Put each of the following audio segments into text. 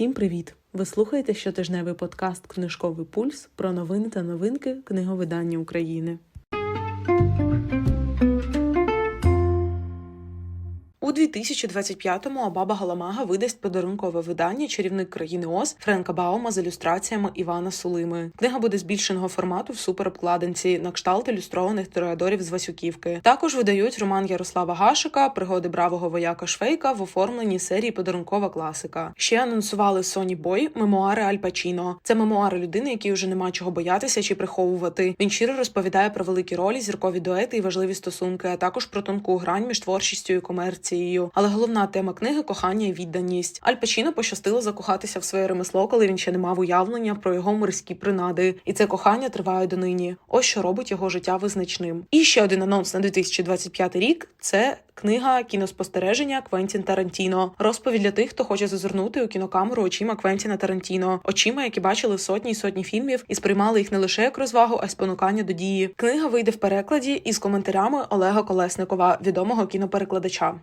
Всім привіт! Ви слухаєте щотижневий подкаст Книжковий пульс про новини та новинки книговидання України. У 2025-му Абаба Галамага видасть подарункове видання Чарівник країни Оз Френка Баума з ілюстраціями Івана Сулими. Книга буде збільшеного формату в суперобкладинці на кшталт ілюстрованих тореадорів з Васюківки. Також видають роман Ярослава Гашика Пригоди бравого вояка Швейка в оформленні серії Подарункова класика. Ще анонсували Соні Бой мемуари Аль Пачіно. Це мемуари людини, якій вже нема чого боятися чи приховувати. Він щиро розповідає про великі ролі, зіркові дуети і важливі стосунки, а також про тонку грань між творчістю і комерцією. Але головна тема книги кохання і відданість. Аль Пачіно пощастило закохатися в своє ремесло, коли він ще не мав уявлення про його морські принади, і це кохання триває донині. Ось що робить його життя визначним. І ще один анонс на 2025 рік це. Книга кіноспостереження Квентін Тарантіно. Розповідь для тих, хто хоче зазирнути у кінокамеру очима Квентіна Тарантіно, очима, які бачили сотні й сотні фільмів і сприймали їх не лише як розвагу, а й спонукання до дії. Книга вийде в перекладі із коментарями Олега Колесникова, відомого кіноперекладача.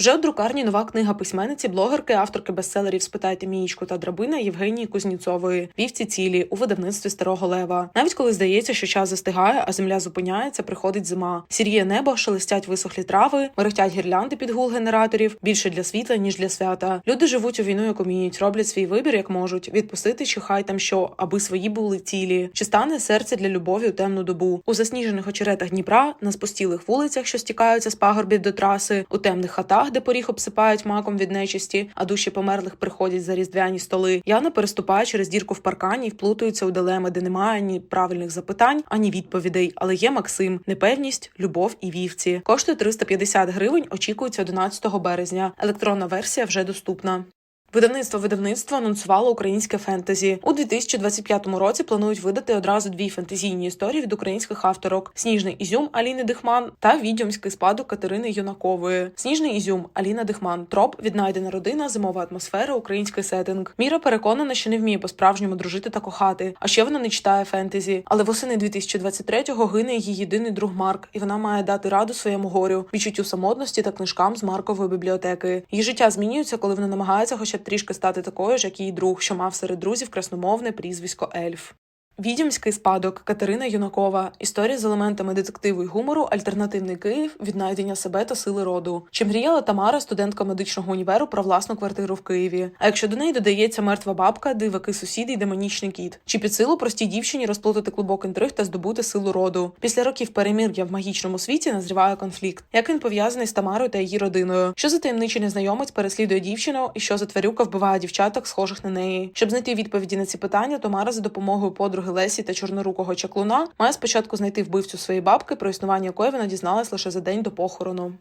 Вже у друкарні нова книга письменниці, блогерки, авторки бестселерів Спитайте Мієчку та драбина Євгенії Кузніцової Вівці цілі у видавництві Старого Лева. Навіть коли здається, що час застигає, а земля зупиняється, приходить зима. Сіріє небо, шелестять висохлі трави, мерехтять гірлянди під гул генераторів більше для світла ніж для свята. Люди живуть у війну, як уміють, роблять свій вибір, як можуть, відпустити чи хай там що, аби свої були цілі. Чи стане серце для любові у темну добу у засніжених очеретах Дніпра, на спустілих вулицях, що стікаються з пагорбів до траси, у темних хатах де поріг обсипають маком від нечисті, а душі померлих приходять за різдвяні столи. Яна переступає через дірку в паркані і вплутується у дилеми, де немає ні правильних запитань, ані відповідей. Але є Максим, непевність, любов і вівці. Коштує 350 гривень. Очікується 11 березня. Електронна версія вже доступна. Видавництво видавництво анонсувало українське фентезі у 2025 році. Планують видати одразу дві фентезійні історії від українських авторок: Сніжний ізюм Аліни Дихман та відьомський спадок Катерини Юнакової. Сніжний ізюм Аліна Дихман. Троп віднайдена родина, зимова атмосфера, український сеттинг. Міра переконана, що не вміє по-справжньому дружити та кохати. А ще вона не читає фентезі. Але восени 2023-го гине її єдиний друг Марк, і вона має дати раду своєму горю, відчуттю самотності та книжкам з Маркової бібліотеки. Її життя змінюється, коли вона намагається, хоча трішки стати такою ж, як її друг, що мав серед друзів красномовне прізвисько Ельф. Відьомський спадок Катерина Юнакова. Історія з елементами детективу й гумору, альтернативний Київ, віднайдення себе та сили роду. Чи мріяла Тамара, студентка медичного універу, про власну квартиру в Києві? А якщо до неї додається мертва бабка, диваки сусіди й демонічний кіт? Чи під силу простій дівчині розплутати клубок інтриг та здобути силу роду? Після років перемір'я в магічному світі назріває конфлікт. Як він пов'язаний з Тамарою та її родиною? Що за таємничий незнайомець переслідує дівчину, і що за тварюка вбиває дівчаток, схожих на неї? Щоб знайти відповіді на ці питання, Тамара за допомогою подруги Лесі та чорнорукого чаклуна має спочатку знайти вбивцю своєї бабки, про існування якої вона дізналась лише за день до похорону.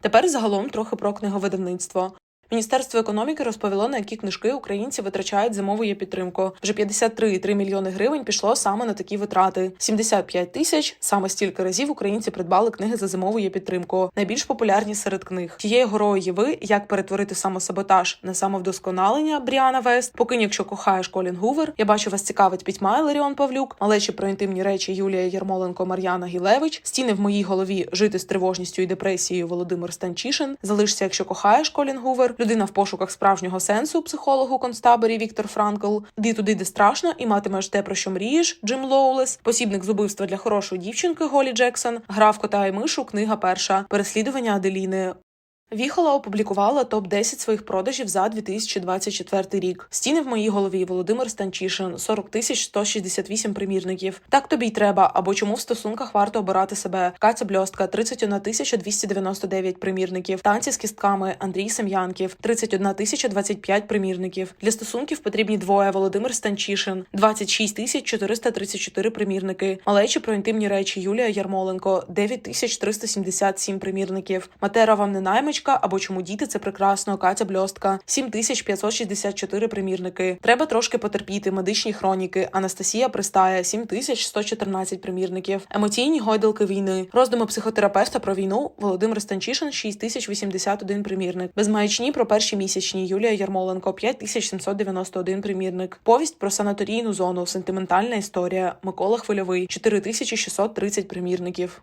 Тепер загалом трохи про книговидавництво. Міністерство економіки розповіло, на які книжки українці витрачають зимову підтримку. Вже 53,3 мільйони гривень пішло саме на такі витрати. 75 тисяч саме стільки разів українці придбали книги за зимову підтримку. Найбільш популярні серед книг. Тією горою є ви, як перетворити самосаботаж на самовдосконалення Бріана Вест. Покинь, якщо кохаєш Колін Гувер. Я бачу, вас цікавить пітьма Ларіон Павлюк, малечі про інтимні речі Юлія Ярмоленко, Мар'яна Гілевич. Стіни в моїй голові жити з тривожністю і депресією Володимир Станчишин. Залишся, якщо кохаєш Колін Гувер. Людина в пошуках справжнього сенсу психологу концтаборі Віктор Франкл. Ді туди, де страшно, і матимеш те, про що мрієш. Джим Лоулес, посібник з убивства для хорошої дівчинки Голі Джексон, грав кота і мишу, книга перша, переслідування Аделіни. Віхола опублікувала топ 10 своїх продажів за 2024 рік. Стіни в моїй голові Володимир Станчишин, 40 тисяч 168 примірників. Так тобі й треба. Або чому в стосунках варто обирати себе? Катя Бльостка, 31 тисяча 299 примірників. Танці з кістками Андрій Сем'янків, 31 тисяча 25 примірників. Для стосунків потрібні двоє. Володимир Станчишин, 26 тисяч 434 примірники. Малечі про інтимні речі Юлія Ярмоленко, 9 тисяч 377 примірників. Матера вам не наймич або чому діти це прекрасно, Катя Бльостка, 7564 примірники. Треба трошки потерпіти. Медичні хроніки. Анастасія Пристає, 7114 примірників. Емоційні гойдалки війни. Роздуми психотерапевта про війну. Володимир Станчишин, 6081 примірник. Без маячні про перші місячні. Юлія Ярмоленко, 5791 примірник. Повість про санаторійну зону. Сентиментальна історія. Микола Хвильовий, 4630 примірників.